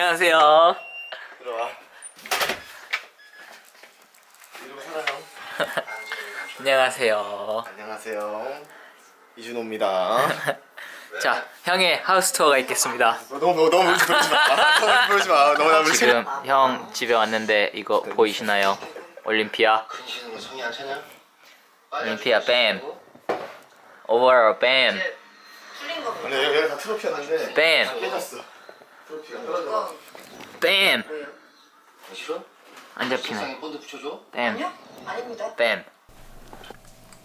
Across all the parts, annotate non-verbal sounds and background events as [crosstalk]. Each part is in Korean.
짠. 안녕하세요. 들어와. 이러고 살아요. [laughs] 안녕하세요. 안녕하세요. 이준호입니다. [laughs] 자, 형의 하우스 투어가 있겠습니다. 너무 너무 너무 울지 마. 너무 울지 마. 너무 나 울지 지금 형 집에 왔는데 이거 보이시나요? 올림피아. 근시는 거 성이 안 차냐? 올림피아 뱀. 오버all 뱀. 풀린 거 근데 여기, 여기 다 트로피였는데 뱀. 다 깨졌어. 트로피가 떨어져. 뱀. 뭐예요? 싫어? 안 잡히네. 세상에 본드 붙여줘? 뱀. 아니요? 아닙니다. 뱀.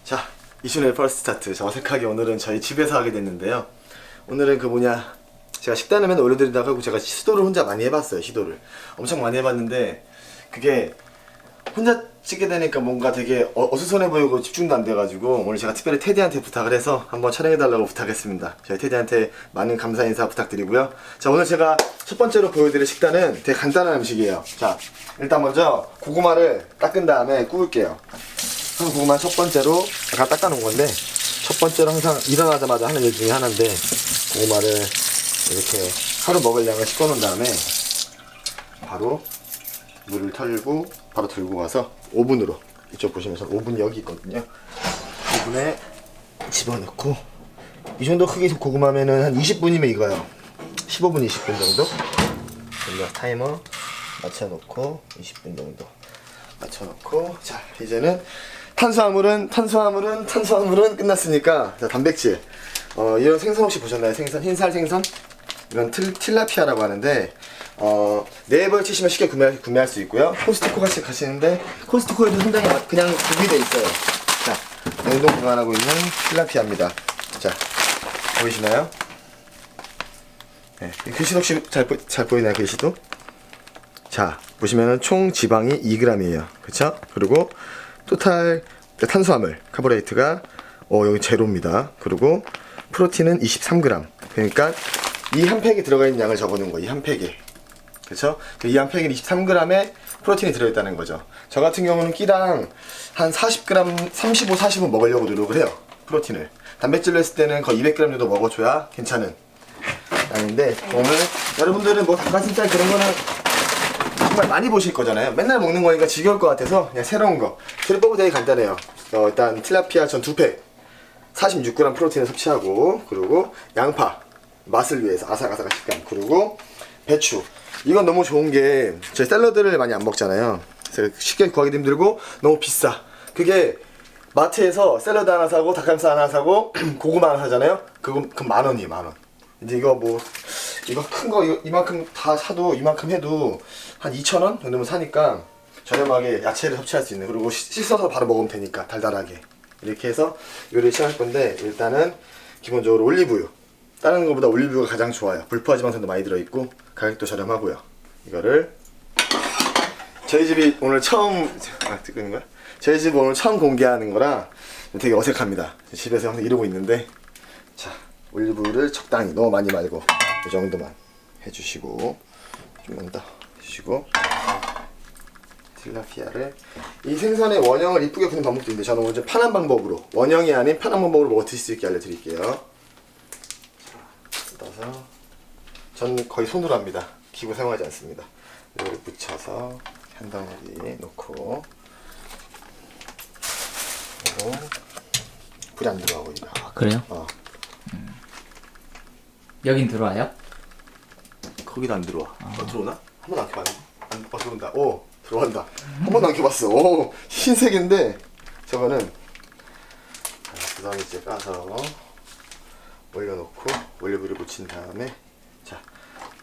자, 이준호의 퍼스트 스타트. 자, 어색하게 오늘은 저희 집에서 하게 됐는데요. 오늘은 그 뭐냐. 제가 식단을 맨날 올려드린다고 하고 제가 시도를 혼자 많이 해봤어요. 시도를. 엄청 많이 해봤는데 그게 혼자 찍게 되니까 뭔가 되게 어, 어수선해 보이고 집중도 안 돼가지고 오늘 제가 특별히 테디한테 부탁을 해서 한번 촬영해달라고 부탁했습니다. 저희 테디한테 많은 감사 인사 부탁드리고요. 자 오늘 제가 첫 번째로 보여드릴 식단은 되게 간단한 음식이에요. 자 일단 먼저 고구마를 닦은 다음에 구울게요. 한 고구마 첫 번째로 아까 닦아놓은 건데 첫 번째로 항상 일어나자마자 하는 일 중에 하나인데 고구마를 이렇게 하루 먹을 양을 씻어놓은 다음에 바로 물을 털고 바로 들고 가서 오븐으로 이쪽 보시면 저 오븐 여기 있거든요. 오븐에 집어넣고 이 정도 크기 고구마면은 한 20분이면 익어요. 15분 20분 정도? 그리고 타이머 맞춰놓고 20분 정도 맞춰놓고 자 이제는 탄수화물은 탄수화물은 탄수화물은 끝났으니까 자 단백질. 어 이런 생선 혹시 보셨나요? 생선 흰살 생선? 틀, 틸라피아라고 하는데 어 네이버에 치시면 쉽게 구매, 구매할 수 있고요. 코스트코 가시, 가시는데 코스트코에도 상당히 마- 그냥 구비돼 있어요. 자 냉동 보관하고 있는 틸라피아입니다. 자 보이시나요? 네, 이 글씨 혹시 잘, 보, 잘 보이나요 글씨도? 자 보시면은 총 지방이 2g이에요. 그쵸? 그리고 토탈 탄수화물 카보레이트가 어 여기 제로입니다. 그리고 프로틴은 23g 그러니까 이 한 팩에 들어가 있는 양을 적어놓은 거예요 이 한 팩에 그쵸? 이한 팩에 23g의 프로틴이 들어있다는 거죠 저 같은 경우는 끼당 한 40g 35, 40은 먹으려고 노력을 해요 프로틴을 단백질로 했을 때는 거의 200g 정도 먹어줘야 괜찮은 양인데 오늘 여러분들은 뭐 닭가슴살 그런 거는 정말 많이 보실 거잖아요. 맨날 먹는 거니까 지겨울 것 같아서 그냥 새로운 거. 조리법은 되게 간단해요. 어, 일단 틸라피아 전두 팩, 46g 프로틴을 섭취하고 그리고 양파 맛을 위해서 아삭아삭한 식감 그리고 배추. 이건 너무 좋은 게 저희 샐러드를 많이 안 먹잖아요. 쉽게 구하기도 힘들고 너무 비싸. 그게 마트에서 샐러드 하나 사고 닭가슴살 하나 사고 [clears throat] 고구마 하나 사잖아요. 그거 그만 원이에요, 만 원. 이제 이거 뭐 이거 큰 거 이만큼 다 사도 이만큼 해도 한 2,000원 정도면 사니까 저렴하게 야채를 섭취할 수 있는 그리고 씻- 씻어서 바로 먹으면 되니까 달달하게 이렇게 해서 요리를 시작할 건데 일단은 기본적으로 올리브유 다른 것보다 올리브유가 가장 좋아요. 불포화 지방산도 많이 들어있고 가격도 저렴하고요. 이거를 저희 집이 오늘 처음 아 찍는 거야? 저희 집 오늘 처음 공개하는 거라 되게 어색합니다. 집에서 항상 이러고 있는데. 자 올리브유를 적당히 너무 많이 말고 이 정도만 해주시고 좀만 더 해주시고. 틸라피아를 이 생선의 원형을 이쁘게 푸는 방법도 있는데 저는 오늘 좀 편한 방법으로 원형이 아닌 편한 방법으로 먹어 드실 수 있게 알려드릴게요 자 뜯어서 저는 거의 손으로 합니다 기구 사용하지 않습니다 이거를 붙여서 한 덩어리 놓고 그리고 불이 안 들어가고 이거 그래요? 어. 여긴 들어와요? 거기도 안 들어와. 어, 들어오나? 한 번도 안 켜봤네. 안, 어, 들어온다. 오, 들어간다. 한 번도 안 켜봤어. 오, 흰색인데, 저거는, 자, 그 다음에 이제 까서 올려놓고, 올리브를 묻힌 다음에, 자,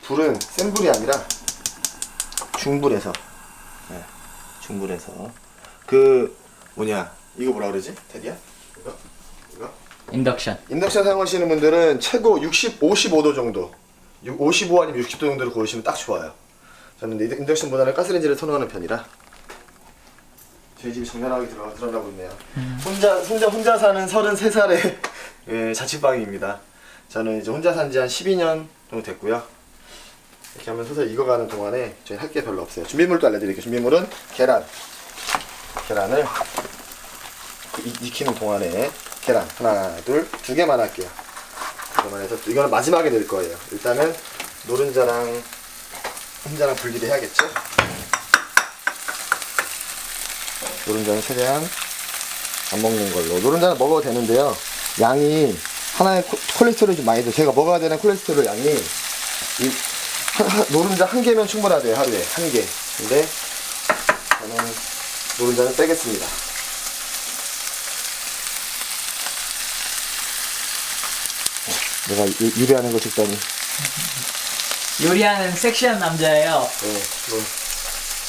불은 센 불이 아니라, 중불에서, 네, 중불에서, 그, 뭐냐, 이거 뭐라 그러지? 테디야? 이거? 이거? 인덕션. 인덕션 사용하시는 분들은 최고 60, 55도 정도 55 아니면 60도 정도로 구우시면 딱 좋아요 저는 인덕- 인덕션보다는 가스레인지를 선호하는 편이라 저희 집이 정렬하게 들어, 들어가고 있네요 혼자, 혼자, 혼자 사는 33살의 예, 자취방입니다 저는 이제 혼자 산 지 한 12년 정도 됐고요 이렇게 하면 서서 익어가는 동안에 저희 할 게 별로 없어요 준비물도 알려드릴게요 준비물은 계란 계란을 그 익- 익히는 동안에 계란 하나 둘 두 개만 할게요. 그만 해서 이거는 마지막에 넣을 거예요. 일단은 노른자랑 흰자랑 분리를 해야겠죠? 노른자는 최대한 안 먹는 걸로. 노른자는 먹어도 되는데요. 양이 하나의 콜- 콜레스테롤이 좀 많이 돼. 제가 먹어야 되는 콜레스테롤 양이 이 한- 한- 노른자 한 개면 충분하대요 하루에 한 개. 근데 저는 노른자는 빼겠습니다. 내가 요- 요리하는 거 듣다니. 요리하는 섹시한 남자예요. 네, 뭐.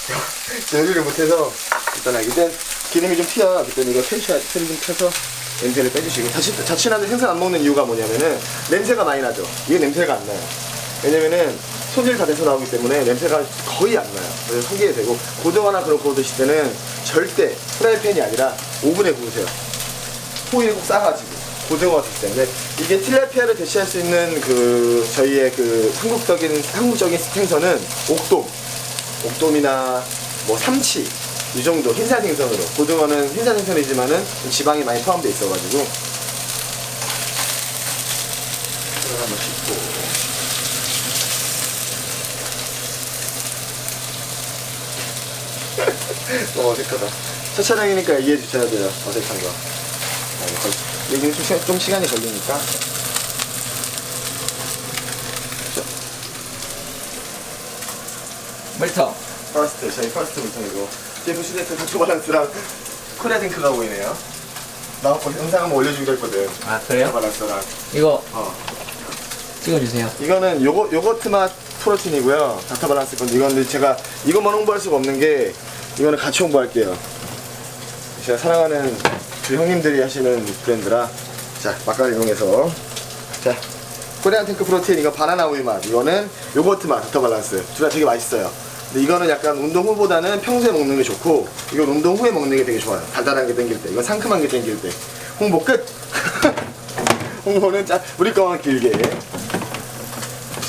[laughs] 요리를 못해서 일단 알겠든 기름이 좀 튀어. 그때 이거 텐션 텐좀 펴서 냄새를 빼주시고 자취, 자취나는데 생선 안 먹는 이유가 뭐냐면은 냄새가 많이 나죠. 이게 냄새가 안 나요. 왜냐면은 손질 다 돼서 나오기 때문에 냄새가 거의 안 나요. 그래서 소개해 되고 고등어나 그런 거 구우실 때는 절대 프라이팬이 아니라 오븐에 구우세요. 꼭 싸가지고 고등어 같을 때. 근데 이게 틸라피아를 대체할 수 있는 그 저희의 그 한국적인 한국적인 생선은 옥돔, 옥돔이나 뭐 삼치 이 정도 흰살 생선으로 고등어는 흰살 생선이지만은 좀 지방이 많이 포함되어 있어가지고 이걸 한번 씻고 어, [laughs] 어색하다. 첫 촬영이니까 이해해 주셔야 돼요. 어색한 거. 걸- 여기는 좀, 시- 좀 시간이 걸리니까. 물통. 퍼스트, 저희 퍼스트 물통이고. 다트 밸런스랑 코리아 탱크가 보이네요. 나 어, 영상 한번 올려주기로 했거든. 아 그래요? 밸런스랑. 이거 어. 찍어주세요. 이거는 요거, 요거트 맛 프로틴이고요. 다트 밸런스 건데, 이건 근데 제가 이것만 홍보할 수가 없는 게, 이거는 같이 홍보할게요. 제가 사랑하는 그 형님들이 하시는 브랜드라. 자, 막간을 이용해서. 자, 코리안 탱크 프로틴, 이거 바나나 우유 맛. 이거는 요거트 맛, 다트 밸런스. 둘 다 되게 맛있어요. 근데 이거는 약간 운동 후보다는 평소에 먹는 게 좋고, 이건 운동 후에 먹는 게 되게 좋아요. 달달한 게 땡길 때. 이건 상큼한 게 땡길 때. 홍보 끝! [laughs] 홍보는 짜, 우리 거만 길게.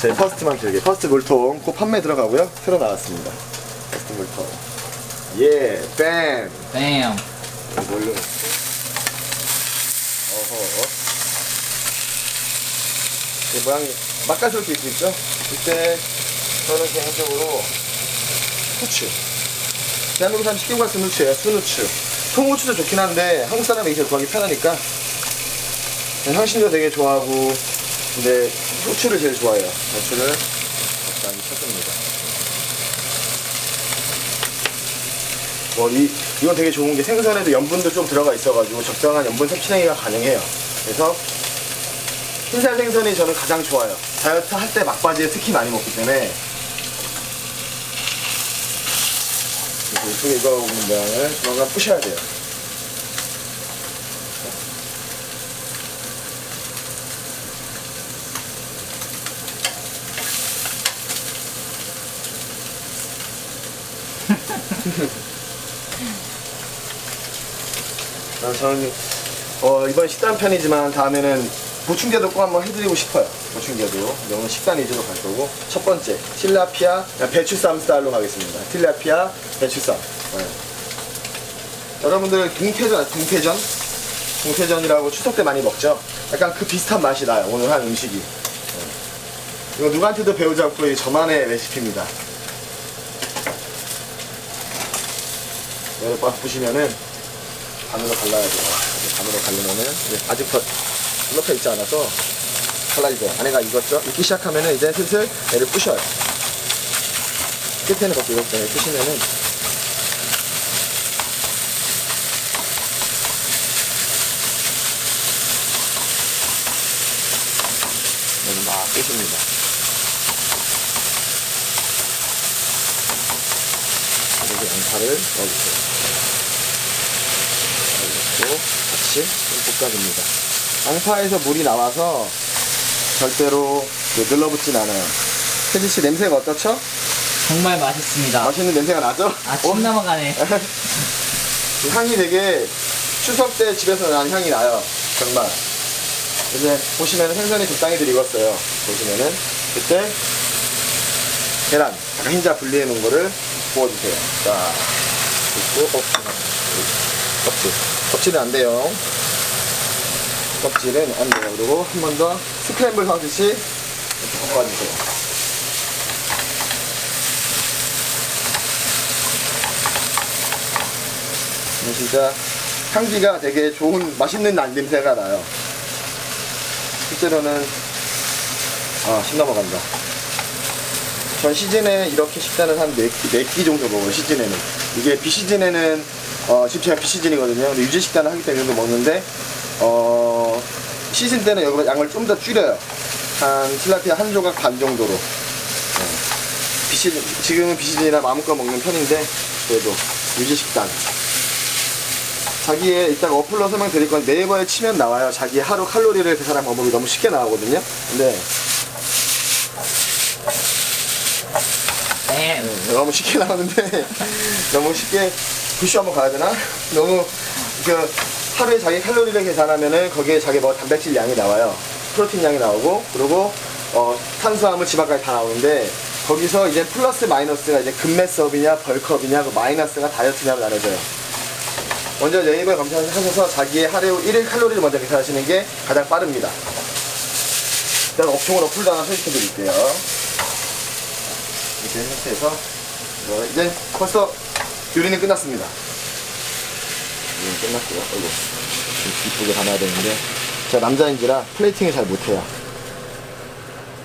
제 퍼스트만 길게. 퍼스트 물통 곧 판매 들어가고요. 새로 나왔습니다. 퍼스트 물통. 예, 뺨. 뱀. 뭘로? 어허. 이 모양이 맛깔스럽게 입고 있죠? 이때 저는 개인적으로 후추. 대한민국 사람 시키고 갔던 후추예요. 순후추. 통후추도 좋긴 한데 한국 사람이 이제 구하기 편하니까 향신료 되게 좋아하고 근데 후추를 제일 좋아해요. 후추를 적당히 쳤습니다. 뭐, 이, 이건 되게 좋은 게 생선에도 염분도 좀 들어가 있어가지고 적정한 염분 섭취행위가 가능해요. 그래서 흰살 생선이 저는 가장 좋아요. 다이어트 할 때 막바지에 특히 많이 먹기 때문에. 그래서 이쪽에 이거 오는 모양을 조만간 부셔야 돼요. 어, 저는 어, 이번 식단 편이지만 다음에는 보충제도 꼭 한번 해드리고 싶어요. 보충제도. 오늘 식단 위주로 갈 거고. 첫 번째, 틸라피아 배추쌈 스타일로 가겠습니다. 틸라피아 배추쌈. 네. 여러분들 동태전? 동태전? 동태전이라고 추석 때 많이 먹죠? 약간 그 비슷한 맛이 나요. 오늘 한 음식이. 네. 이거 누구한테도 배우지 않고 이 저만의 레시피입니다. 딱 보시면은 반으로 갈라야 돼요. 반으로 갈르면은 아직 더 눌러져 있지 않아서 갈라지죠. 안에가 익었죠? 익기 시작하면은 이제 슬슬 얘를 부셔요. 끝에는 그렇게 이렇게 부시면은 얘를 막 부십니다. 그리고 양파를 넣어주세요. 넣고 같이 좀 볶아줍니다. 양파에서 물이 나와서 절대로 그 늘러붙진 않아요. 혜진 씨 냄새가 어떻죠? 정말 맛있습니다. 맛있는 냄새가 나죠? 아, 침 넘어가네. 이 [laughs] 향이 되게 추석 때 집에서 난 향이 나요. 정말. 이제 보시면 생선이 적당히 들 익었어요. 보시면은 그때 계란 약간 흰자 분리해 놓은 거를 부어주세요. 자, 그리고 어, 껍질. 껍질은 안 돼요. 껍질은 안 돼요. 그리고 한 번 더 스크램블 하듯이 볶아주세요. 진짜 향기가 되게 좋은 맛있는 난 냄새가 나요. 실제로는 아, 신 넘어간다. 전 시즌에 이렇게 식단을 한 4끼, 4끼 정도 먹어요, 시즌에는. 이게 비시즌에는, 어, 지금 제가 비시즌이거든요. 근데 유지식단을 하기 때문에 먹는데, 어, 시즌 때는 여기보다 양을 좀 더 줄여요. 한 tilapia 한 조각 반 정도로. 네. 비시즌, 지금은 비시즌이라 마음껏 먹는 편인데, 그래도 유지 식단. 자기의 일단 어플로 설명드릴 건 네이버에 치면 나와요. 자기 하루 칼로리를 계산하는 방법이 너무 쉽게 나오거든요. 근데 네. 너무 쉽게 나오는데 [laughs] 너무 쉽게 부시 한번 가야 되나? 너무 그 하루에 자기 칼로리를 계산하면은 거기에 자기 뭐 단백질 양이 나와요. 프로틴 양이 나오고 그리고 어 탄수화물 지방까지 다 나오는데 거기서 이제 플러스 마이너스가 이제 급매스업이냐 벌크업이냐 그 마이너스가 다이어트냐로 나눠져요. 먼저 네이버에 검색하셔서 자기의 하루 1일 칼로리를 먼저 계산하시는 게 가장 빠릅니다. 일단 업종으로 풀도 하나 소개해 드릴게요. 이렇게 한 상태에서 이제 벌써 요리는 끝났습니다. 요리는 끝났고요. 어이구 좀 이쁘게 담아야 되는데 제가 남자인지라 플레이팅을 잘 못해요.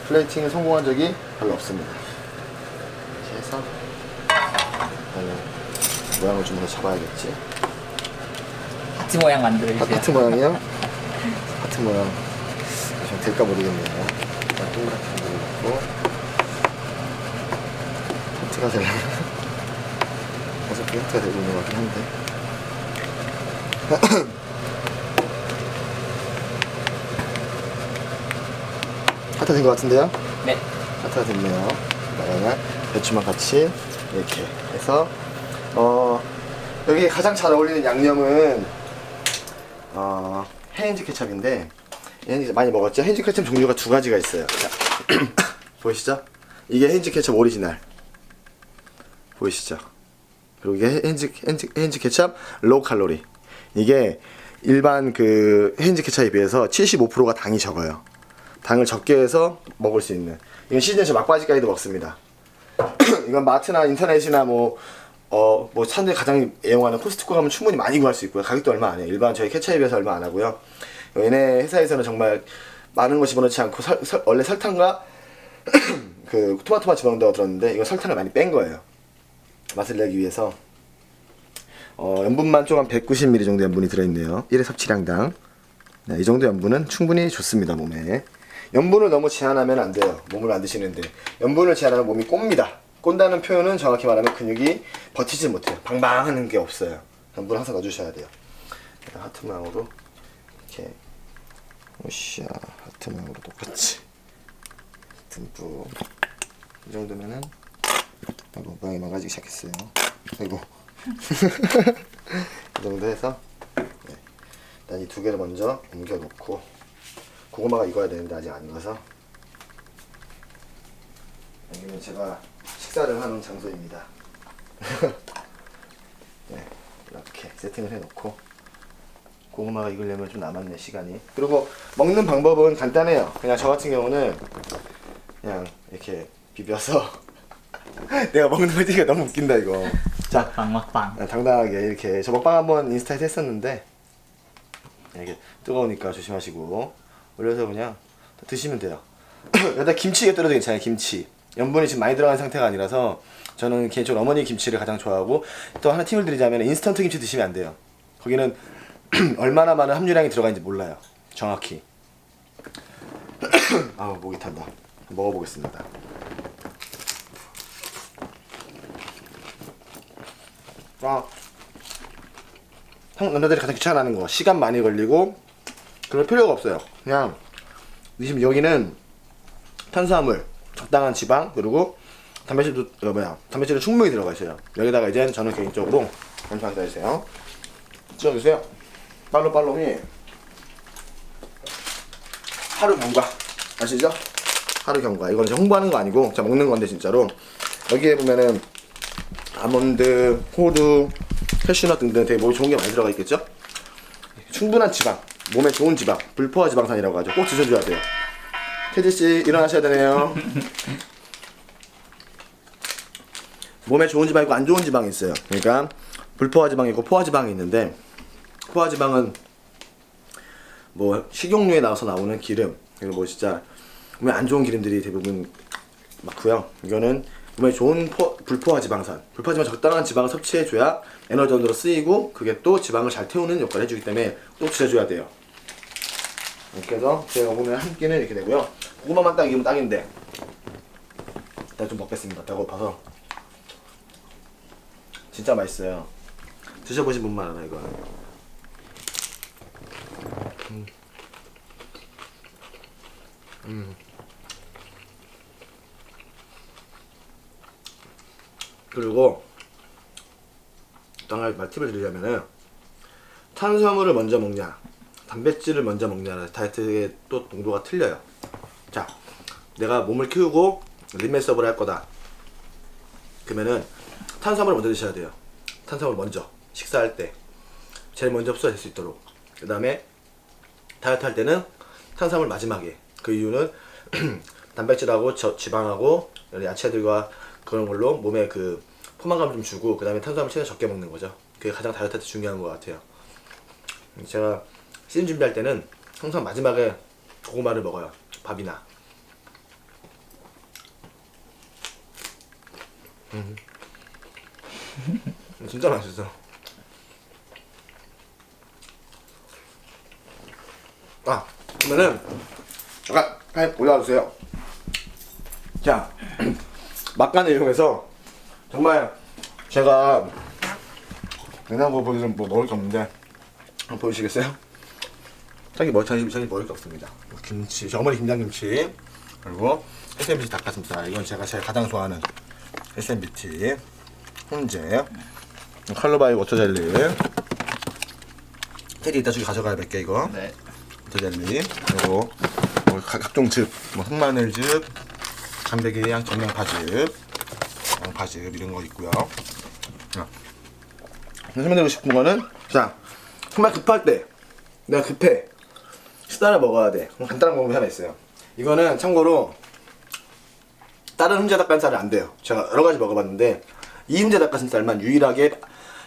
플레이팅을 성공한 적이 별로 없습니다. 이렇게 해서 일단은 모양을 좀 더 잡아야겠지. 하트 모양 만들어주세요. 하트 모양이요? 하트 모양 좀 될까 모르겠네요. 일단 동그랗게 만들고 하트가 되려면 어차피 하트가 되고 있는 것 같긴 한데 [coughs] 하트 된것 같은데요? 네. 하트가 됐네요. 그다음에 배추만 같이 이렇게 해서 어 여기 가장 잘 어울리는 양념은 어 헤인즈 케첩인데 헤인즈 많이 먹었죠? 헤인즈 케첩 종류가 두 가지가 있어요. 자, [coughs] 보이시죠? 이게 헤인즈 케첩 오리지널 보이시죠? 그리고 이게 헤인즈 헤인즈, 헤인즈 케첩 로우 칼로리 이게 일반 그 헤인즈 케첩에 비해서 75%가 당이 적어요. 당을 적게 해서 먹을 수 있는 이건 시즌에서 막바지까지도 먹습니다. [clears throat] 이건 마트나 인터넷이나 뭐 어, 뭐 사람들이 가장 애용하는 코스트코 가면 충분히 많이 구할 수 있고요. 가격도 얼마 안 해요. 일반 저희 케찹에 비해서 얼마 안 하고요. 얘네 회사에서는 정말 많은 거 집어넣지 않고 설, 설- 원래 설탕과 [clears throat] 그 토마토만 집어넣는다고 들었는데 이건 설탕을 많이 뺀 거예요. 맛을 내기 위해서 어, 염분만 좀한 190ml 정도 염분이 들어있네요. 1회 섭취량당. 네, 이 정도 염분은 충분히 좋습니다 몸에. 염분을 너무 제한하면 안 돼요. 몸을 안 드시는데 염분을 제한하면 몸이 꼽니다. 꼰다는 표현은 정확히 말하면 근육이 버티지 못해요. 방방하는 게 없어요. 염분 항상 넣어주셔야 돼요. 일단 하트 모양으로 이렇게 오샤 하트 모양으로 똑같이 듬뿍 이 정도면은 모양이 망가지기 시작했어요. 아이고 [laughs] 이 정도 해서 네. 일단 이 두 개를 먼저 옮겨 놓고 고구마가 익어야 되는데 아직 안 익어서 여기는 제가 식사를 하는 장소입니다. [laughs] 네, 이렇게 세팅을 해놓고 고구마가 익으려면 좀 남았네 시간이. 그리고 먹는 방법은 간단해요. 그냥 저 같은 경우는 그냥 이렇게 비벼서 [laughs] 내가 먹는 거 되게 너무 웃긴다 이거. 자, 막방 막방. 아, 당당하게 이렇게 저 먹방 한번 인스타에서 했었는데 이게 뜨거우니까 조심하시고 올려서 그냥 드시면 돼요. [coughs] 여기다 김치가 떨어져 괜찮아요. 김치 염분이 지금 많이 들어간 상태가 아니라서 저는 개인적으로 어머니 김치를 가장 좋아하고 또 하나 팁을 드리자면 인스턴트 김치 드시면 안 돼요. 거기는 [coughs] 얼마나 많은 함유량이 들어가는지 몰라요. 정확히. [coughs] 아우 목이 탄다. 먹어보겠습니다. 아. 한 남자들이 가장 귀찮아하는 거. 시간 많이 걸리고 그럴 필요가 없어요. 그냥 지금 여기는 탄수화물 적당한 지방 그리고 단백질도 어, 뭐야 단백질은 충분히 들어가 있어요. 여기다가 이제 저는 개인적으로 잠시만 기다리세요. 찍어주세요. 빨로 빨로미 하루 경과. 아시죠? 하루 경과. 이건 이제 홍보하는 거 아니고 제가 먹는 건데 진짜로. 여기에 보면은 아몬드, 호두, 캐슈넛 등등 되게 몸에 좋은 게 많이 들어가 있겠죠? 충분한 지방, 몸에 좋은 지방, 불포화 지방산이라고 하죠. 꼭 드셔줘야 돼요. 태지 씨 일어나셔야 되네요. [laughs] 몸에 좋은 지방 있고 안 좋은 지방이 있어요. 그러니까 불포화 지방이 있고 포화 지방이 있는데 포화 지방은 뭐 식용유에 나와서 나오는 기름 그리고 뭐 진짜 몸에 안 좋은 기름들이 대부분 많고요. 이거는 몸에 좋은 포, 불포화 지방산. 불포화 지방 적당한 지방을 섭취해줘야 에너지 원으로 쓰이고 그게 또 지방을 잘 태우는 역할을 해주기 때문에 또 드셔줘야 돼요. 이렇게 해서 제가 오늘 한 끼는 이렇게 되고요. 고구마만 딱 익으면 딱인데 일단 좀 먹겠습니다. 배고파서 진짜 맛있어요. 드셔보신 분만 알아 이거. 그리고 또 하나 말 팁을 드리자면은 탄수화물을 먼저 먹냐 단백질을 먼저 먹냐 다이어트의 또 농도가 틀려요. 자 내가 몸을 키우고 림메서브를 할 거다. 그러면은 탄수화물을 먼저 드셔야 돼요. 탄수화물 먼저 식사할 때 제일 먼저 흡수할 수 있도록. 그 다음에 다이어트 할 때는 탄수화물 마지막에. 그 이유는 [clears throat] 단백질하고 저, 지방하고 야채들과 그런 걸로 몸에 그 포만감 좀 주고 그 다음에 탄수화물 최대한 적게 먹는 거죠. 그게 가장 다이어트 할때 중요한 것 같아요. 제가 시즌 준비할 때는 항상 마지막에 고구마를 먹어요. 밥이나. 음. 진짜 맛있어. 아 그러면은 잠깐 빨리 올라와 주세요. 자 막간을 이용해서 정말 제가 냉장고 보여드리면 뭐 먹을 게 없는데 한번 보여주시겠어요? 저기 뭐 저기 저기 먹을 게 없습니다. 김치, 저 어머니 김장김치. 그리고 SMBT 닭가슴살. 이건 제가 제일 가장 좋아하는 SMBT 훈제. 칼로바이 워터젤리. 테디 이따 저기 가져가야 될게 이거. 네. 워터젤리. 그리고 뭐 각- 각종 즙, 뭐 흑마늘즙, 장백이 양 정량 파즙, 양 파즙 이런 거 있고요. 자, 설명드리고 싶은 거는 자 정말 급할 때 내가 급해 식사를 먹어야 돼. 간단한 방법이 하나 있어요. 이거는 참고로 다른 훈제 닭가슴살은 안 돼요. 제가 여러 가지 먹어봤는데 이 훈제 닭가슴살만 유일하게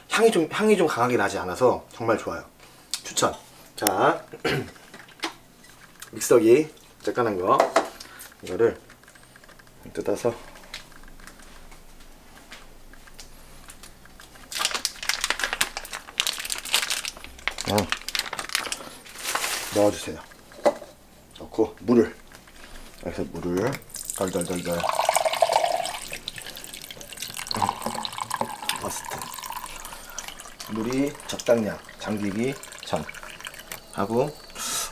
향이 좀 향이 좀 강하게 나지 않아서 정말 좋아요. 추천. 자 [clears throat] 믹서기 쬐깐한 거 이거를 뜯어서. 어, 넣어주세요. 넣고 물을. 여기서 물을 덜덜덜덜. 버스트. 물이 적당량 잠기기 전. 하고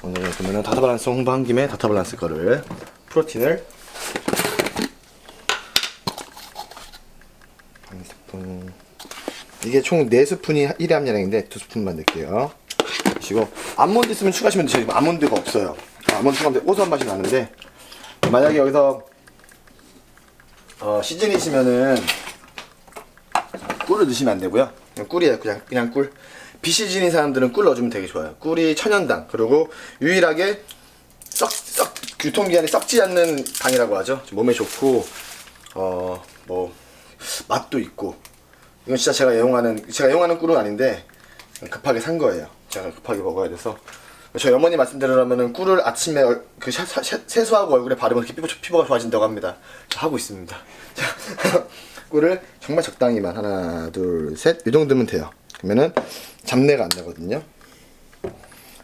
오늘 그러면은 다타발란스 홍보한 김에 다타발란스 거를 프로틴을 한 스푼 이게 총 4스푼이 1회 함량인데 2스푼만 넣을게요 그리고 아몬드 있으면 추가하시면 돼요 지금 아몬드가 없어요 아몬드 추가하면 고소한 맛이 나는데 만약에 여기서 어, 시즌이시면은 꿀을 넣으시면 안 되고요. 그냥 꿀이에요. 그냥 그냥 꿀. 비시즌인 사람들은 꿀 넣어주면 되게 좋아요. 꿀이 천연당 그리고 유일하게 썩, 썩 유통기한이 썩지 않는 당이라고 하죠. 몸에 좋고 어 뭐 맛도 있고 이건 진짜 제가 애용하는 제가 애용하는 꿀은 아닌데 급하게 산 거예요. 제가 급하게 먹어야 돼서 저희 어머니 말씀대로라면은 꿀을 아침에 얼- 그 샤- 샤- 샤- 세수하고 얼굴에 바르면 피부, 피부가 좋아진다고 합니다. 저 하고 있습니다. 자, [laughs] 꿀을 정말 적당히만 하나, 둘, 셋 이 정도면 돼요. 그러면은 잡내가 안 나거든요.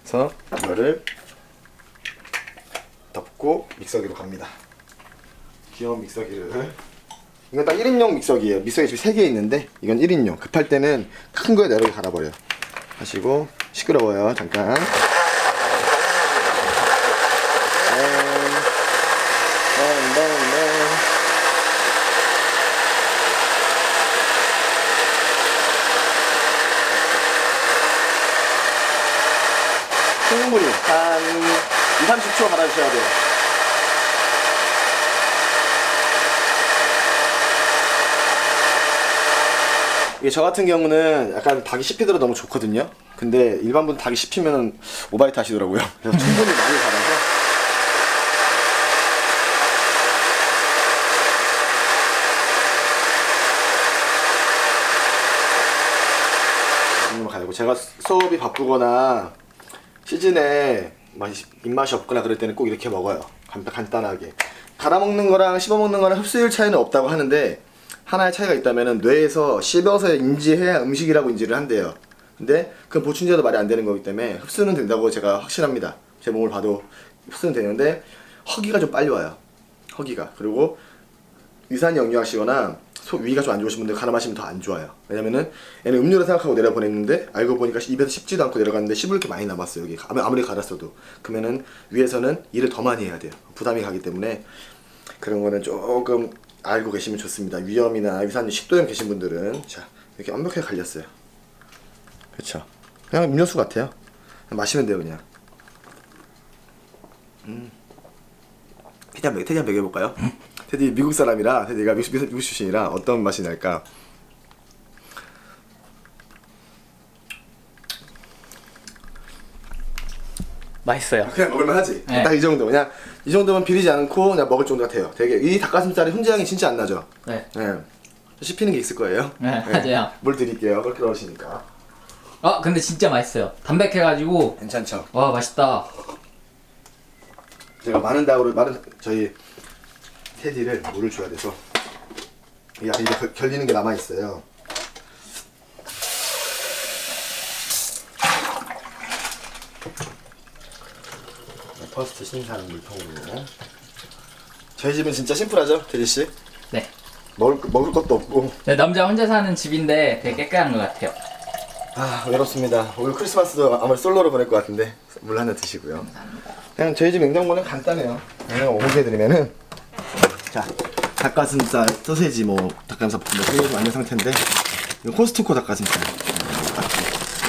그래서 이거를 덮고 믹서기로 갑니다. 귀여운 믹서기를 이건 딱 1인용 믹서기예요. 믹서기 지금 3개 있는데 이건 1인용. 급할 때는 큰 거에 여러 개 갈아버려요. 하시고 시끄러워요. 잠깐. 네. 네, 네, 네. 충분히 한 2, 30초 갈아주셔야 돼요. 이게 저 같은 경우는 약간 닭이 씹히더라 너무 좋거든요. 근데 일반 분 닭이 씹히면 오바이트 하시더라고요. [laughs] 그래서 충분히 많이 갈아서 제가 수업이 바쁘거나 시즌에 막 입맛이 없거나 그럴 때는 꼭 이렇게 먹어요. 간, 간단하게. 갈아 먹는 거랑 씹어 먹는 거랑 흡수율 차이는 없다고 하는데 하나의 차이가 있다면은 뇌에서 씹어서 인지해야 음식이라고 인지를 한대요. 근데 그 보충제도 말이 안 되는 거기 때문에 흡수는 된다고 제가 확신합니다. 제 몸을 봐도 흡수는 되는데 허기가 좀 빨리 와요. 허기가. 그리고 위산이 역류하시거나 속 위가 좀 안 좋으신 분들 마시면 더 안 좋아요. 왜냐면은 얘는 음료로 생각하고 내려 보냈는데 알고 보니까 입에서 씹지도 않고 내려갔는데 씹을 게 많이 남았어요. 여기 아무- 아무리 갈았어도 그러면은 위에서는 일을 더 많이 해야 돼요. 부담이 가기 때문에 그런 거는 조금 알고 계시면 좋습니다. 위염이나 위산 식도염 계신 분들은 자 이렇게 완벽하게 갈렸어요. 그렇죠. 그냥 음료수 같아요. 그냥 마시면 돼요 그냥. 음. 테디 한번 테디 한번 먹여볼까요? 테디 미국 사람이라 테디가 미국, 미국, 미국 출신이라 어떤 맛이 날까? 맛있어요. 그냥 먹을만 하지. 네. 딱 이 정도. 그냥 이 정도면 비리지 않고 그냥 먹을 정도 같아요. 되게 이 닭가슴살이 훈제향이 진짜 안 나죠. 네. 네. 씹히는 게 있을 거예요. 네, 맞아요. 물 드릴게요. 그렇게 넣으시니까. 아 근데 진짜 맛있어요. 담백해가지고 괜찮죠. 와 맛있다. 제가 많은 닭으로 많은 저희 테디를 물을 줘야 돼서 이 이게 결- 결리는 게 남아 있어요. 퍼스트 신선 물통으로. 저희 집은 진짜 심플하죠, 테디 씨. 네. 먹을 거- 먹을 것도 없고 네, 남자 혼자 사는 집인데 되게 깨끗한 것 같아요. 아 외롭습니다. 오늘 크리스마스도 아마 솔로로 보낼 것 같은데 물 하나 드시고요. 그냥 저희 집 냉장고는 간단해요. 그냥 오게 드리면은 자 닭가슴살, 소세지 뭐 닭가슴살 뭐 소세지 완전 상태인데 이거 코스트코 닭가슴살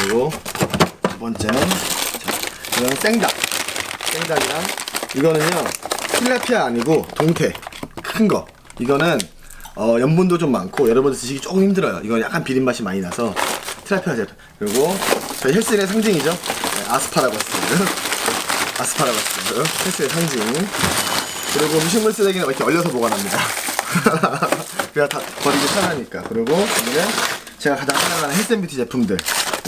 그리고 두 번째는 자, 이거는 생닭 생닭이랑 이거는요 필라피아 아니고 동태 큰 거. 이거는 어, 염분도 좀 많고 여러분들 드시기 조금 힘들어요. 이건 약간 비린 맛이 많이 나서 필라피아 제품 그리고 저희 헬스의 상징이죠. 네, 아스파라거스 [laughs] 아스파라거스 헬스의 상징. 그리고 음식물 쓰레기는 이렇게 얼려서 보관합니다. [laughs] 그래야 다 버리기 편하니까. 그리고 오늘은 제가 가장 사랑하는 헬스앤뷰티 제품들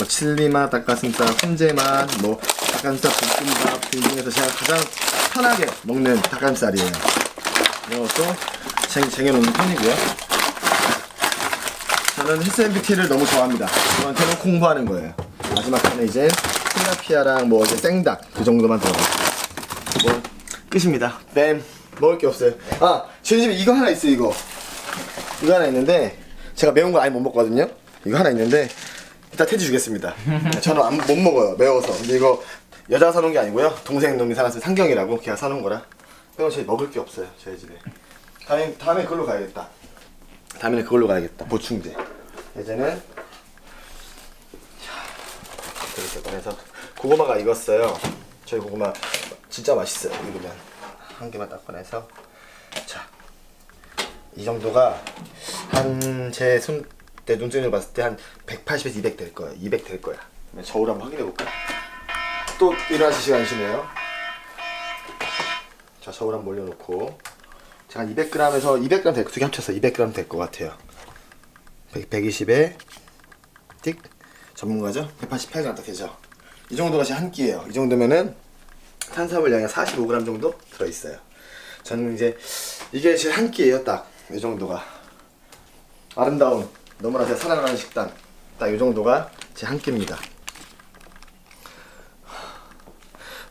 뭐 칠리맛, 닭가슴살, 훈제맛, 뭐 닭가슴살 볶음밥 등등해서 제가 가장 편하게 먹는 닭가슴살이에요 이것도 쟁, 쟁여놓는 편이고요 저는 헬스앤뷰티를 너무 좋아합니다 저한테는 공부하는 거예요 마지막 편에 이제 필라피아랑 뭐 이제 생닭 그 정도만 들어가요 뭐 끝입니다. 뱀 먹을 게 없어요. 아 저희 집에 이거 하나 있어요. 이거 이거 하나 있는데 제가 매운 거 아예 못 먹거든요. 이거 하나 있는데 이따 태지 주겠습니다. 저는 안, 못 먹어요. 매워서. 근데 이거 여자가 사놓은 게 아니고요. 동생 놈이 사놨어요. 상경이라고 걔가 사놓은 거라. 그럼 저희 먹을 게 없어요. 저희 집에. 다음에 다음에 그걸로 가야겠다. 다음에는 그걸로 가야겠다. 보충제. 이제는 이렇게 꺼내서 고구마가 익었어요. 저희 고구마 진짜 맛있어요. 익으면 한 개만 딱 꺼내서 자. 이 정도가 한 제 손 내 눈등을 봤을 때 한 180에서 200 될 거예요. 200 될 거야. 그러면 저울 한번 확인해 볼까? 또 일어나실 시간이시네요. 자, 저울 한번 올려놓고 제가 200g에서 200g 될, 두개 합쳐서 200g 될 것 같아요. 100, 120에 띡 전문가죠? 188g 딱 되죠? 이 정도가 제 한 끼예요. 이 정도면은 탄수화물 양이 45g 정도 들어있어요. 저는 이제 이게 제 한 끼예요, 딱 이 정도가 아름다운 너무나 제가 사랑하는 식단 딱 이 정도가 제 한 끼입니다.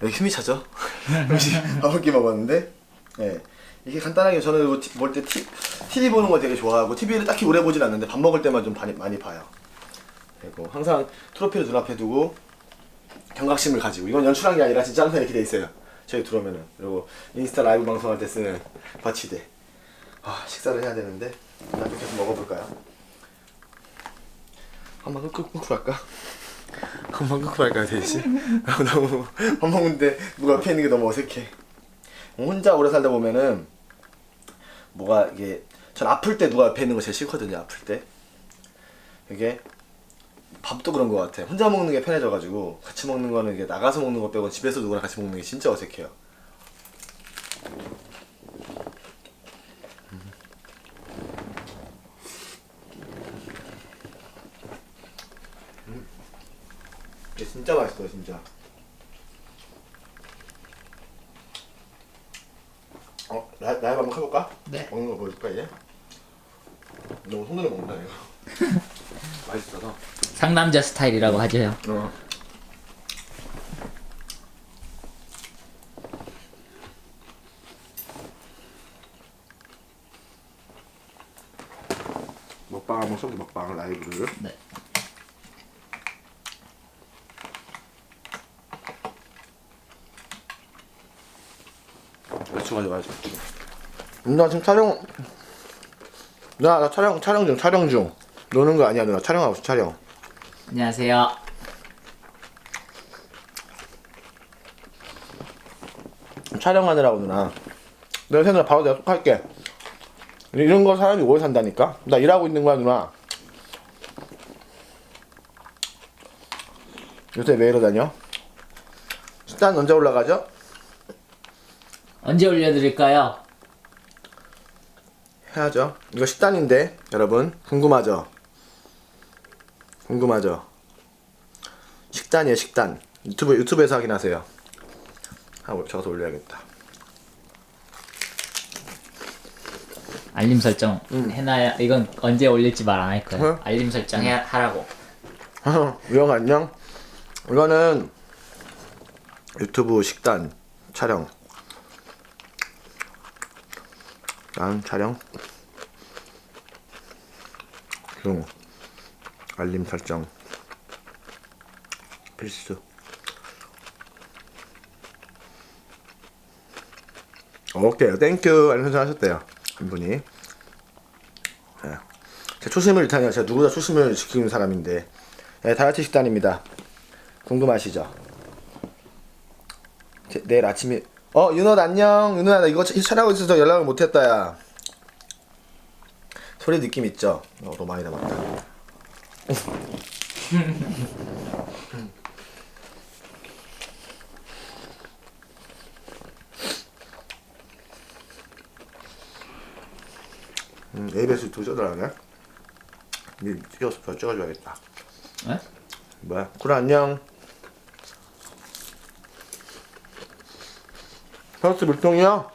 왜 힘이 차죠? [laughs] 음식 아홉 개 먹었는데, 예 이게 간단하게 저는 볼때 티- TV 보는 거 되게 좋아하고 TV를 딱히 오래 보진 않는데 밥 먹을 때만 좀 많이, 많이 봐요. 그리고 항상 트로피를 눈앞에 두고 경각심을 가지고 이건 연출한 게 아니라 진짜 항상 이렇게 돼 있어요. 저희 들어오면은 그리고 인스타 라이브 방송할 때 쓰는 받치대. 아 식사를 해야 되는데 나도 계속 먹어볼까요? 한번 끄고 할까? 한번 끄고 할까요, 대시? 너무 밥 먹는데 누가 옆에 있는 게 너무 어색해. 혼자 오래 살다 보면은 뭐가 이게 전 아플 때 누가 옆에 있는 거 제일 싫거든요. 아플 때 이게 밥도 그런 것 같아. 혼자 먹는 게 편해져가지고 같이 먹는 거는 이게 나가서 먹는 거 빼고 집에서 누구랑 같이 먹는 게 진짜 어색해요. 이게 진짜 맛있어요 진짜 어? 나, 나이 한번 해볼까? 네. 먹는 거 보여줄까 이제? 너무 손으로 먹는다 이거 맛있어서 상남자 스타일이라고 하죠. 어. 먹방 한번 써보 먹방 라이브를 네. 맥주 가져가야지 누나 지금 촬영 누나 나 촬영 촬영 중 촬영 중 노는 거 아니야 누나 촬영하고 있어 촬영 안녕하세요. 촬영하느라고 누나 내가 생각 바로 내가 톡할게 이런 거 사람이 오래 산다니까 나 일하고 있는 거야 누나 요새 왜 이러다녀? 식단 언제 올라가죠? 언제 올려드릴까요? 해야죠 이거 식단인데 여러분 궁금하죠? 궁금하죠? 식단이에요 식단 유튜브, 유튜브에서 확인하세요 하고 적어서 올려야겠다 알림 설정 해놔야 이건 언제 올릴지 말 안 할 거예요. 응? 알림 설정 해 하라고. 우영 안녕. 이거는 유튜브 식단 촬영. 난 촬영. 중. 알림 설정. 필수. 오케이, 땡큐. 알림 설정 하셨대요. 한 분이. 네. 제 초심을 일단요. 제가 누구나 초심을 지키는 사람인데. 네, 다이어트 식단입니다. 궁금하시죠? 제- 내일 아침에 어 윤호 안녕 윤호야 나 이거 차- 촬영하고 있어서 연락을 못했다 야 소리 느낌 있죠? 어 너무 많이 남았다 음, ABS 두 쩌더라네 이제 찍어서 더 찍어줘야겠다 에? 뭐야? 구라 안녕. 퍼스트 물통이요?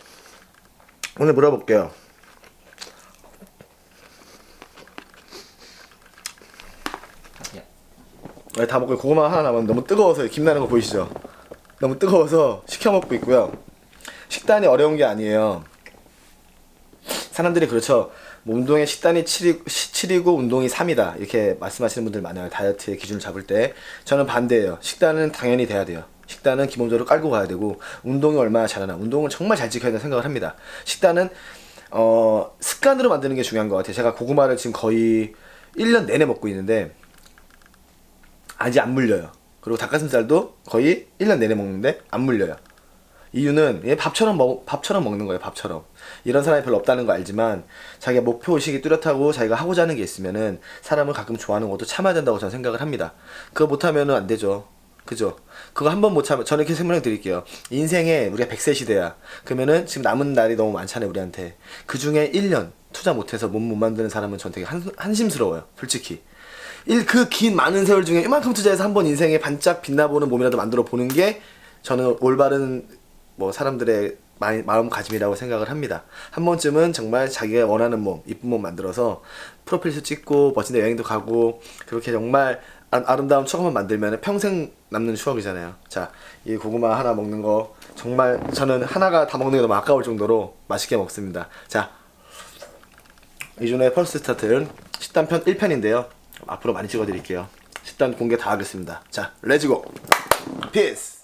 오늘 물어볼게요. 네, 다 먹고 고구마 하나 남았는데 너무 뜨거워서 김 나는 거 보이시죠? 너무 뜨거워서 식혀 먹고 있고요. 식단이 어려운 게 아니에요. 사람들이 그렇죠. 뭐 운동의 식단이 7이, 7이고 운동이 3이다. 이렇게 말씀하시는 분들 많아요. 다이어트의 기준을 잡을 때. 저는 반대예요. 식단은 당연히 돼야 돼요. 식단은 기본적으로 깔고 가야 되고 운동이 얼마나 잘하나. 운동은 정말 잘 지켜야 된다는 생각을 합니다. 식단은 어, 습관으로 만드는 게 중요한 것 같아요. 제가 고구마를 지금 거의 1년 내내 먹고 있는데 아직 안 물려요. 그리고 닭가슴살도 거의 1년 내내 먹는데 안 물려요. 이유는 얘 밥처럼 먹 밥처럼 먹는 거예요. 밥처럼 이런 사람이 별로 없다는 거 알지만 자기가 목표 의식이 뚜렷하고 자기가 하고자 하는 게 있으면은 사람을 가끔 좋아하는 것도 참아야 된다고 저는 생각을 합니다. 그거 못하면은 안 되죠. 그죠? 그거 한 번 못 참으면 저는 이렇게 설명해 드릴게요. 인생에 우리가 100세 시대야. 그러면은 지금 남은 날이 너무 많잖아요, 우리한테. 그 중에 1년 투자 못해서 몸 못 만드는 사람은 전 되게 한, 한심스러워요, 솔직히. 일그긴 많은 세월 중에 이만큼 투자해서 한 번 인생에 반짝 빛나보는 몸이라도 만들어 보는 게 저는 올바른 뭐 사람들의 마, 마음가짐이라고 생각을 합니다. 한 번쯤은 정말 자기가 원하는 몸, 이쁜 몸 만들어서 프로필도 찍고 멋진 데 여행도 가고 그렇게 정말 아, 아름다운 추억만 만들면 평생 남는 추억이잖아요. 자, 이 고구마 하나 먹는 거 정말 저는 하나가 다 먹는 게 너무 아까울 정도로 맛있게 먹습니다. 자, 이준의 펄스 스타트는 식단편 1편인데요. 앞으로 많이 찍어드릴게요. 식단 공개 다 하겠습니다. 자, 레츠고! 피스!